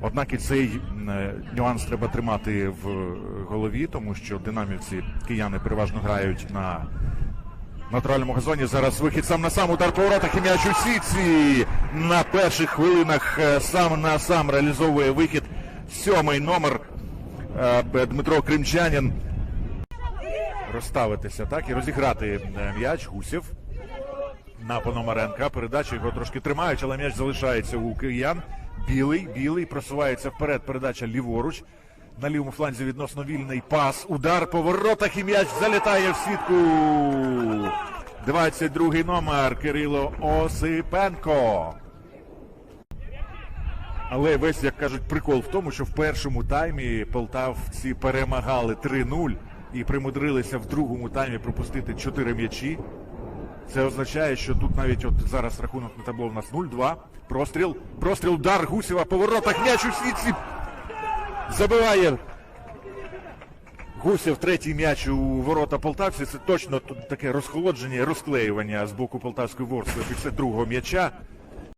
Однак і цей е, нюанс треба тримати в голові, тому що динамівці кияни переважно грають на натуральному газоні. Зараз вихід сам на сам удар по воротах і м'яч у сітці. На перших хвилинах е, сам на сам реалізовує вихід сьомий номер е, Дмитро Кримчанин. Розставитися так і розіграти м'яч Гусєв на Пономаренка. Передачу його трошки тримають, але м'яч залишається у киян. Білий, білий просувається вперед. Передача ліворуч. На лівому фланзі відносно вільний пас. Удар по воротах і м'яч залітає в сітку. 22-й номер Кирило Осипенко. Але весь, як кажуть, прикол в тому, що в першому таймі полтавці перемагали 3-0 і примудрилися в другому таймі пропустити 4 м'ячі. Це означає, що тут навіть от зараз рахунок на табло у нас 0-2. Простріл. Простріл удар Гусєва по воротах. М'яч у світці. Забиває Гусєв третій м'яч у ворота Полтавці. Це точно тут таке розхолодження, розклеювання з боку полтавської ворсли після другого м'яча.